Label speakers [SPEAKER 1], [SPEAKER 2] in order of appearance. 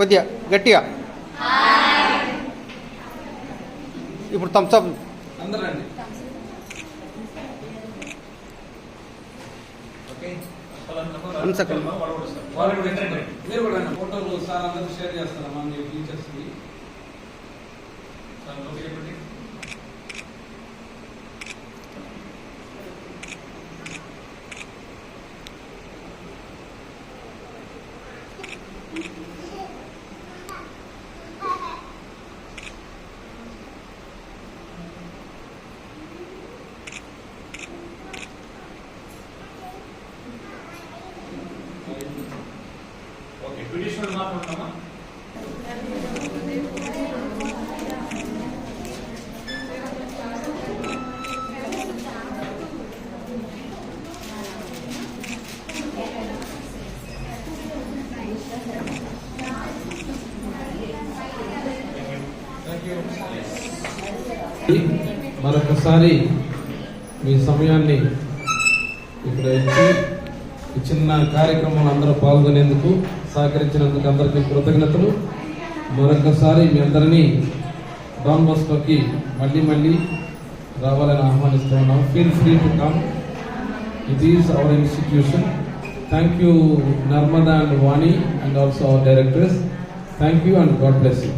[SPEAKER 1] కొద్దిగా గట్టిగా. ఇప్పుడు థమ్స్అప్ వన్ సెకండ్.
[SPEAKER 2] మీరు కూడా. ఫోటోలు సార్ అందరూ షేర్ మీ టీచర్స్కి?
[SPEAKER 3] ఓకే ట్రెడిషనల్ మాట్లాడతామా
[SPEAKER 4] మరొకసారి మీ సమయాన్ని ఇక్కడ ఇచ్చి చిన్న కార్యక్రమంలో అందరూ పాల్గొనేందుకు సహకరించినందుకు అందరికీ కృతజ్ఞతలు. మరొకసారి మీ అందరినీ డాన్ బస్లోకి మళ్ళీ మళ్ళీ రావాలని ఆహ్వానిస్తూ ఉన్నాం feel free to come it is our institution thank you Narmada and Vani and also our directors thank you and God bless you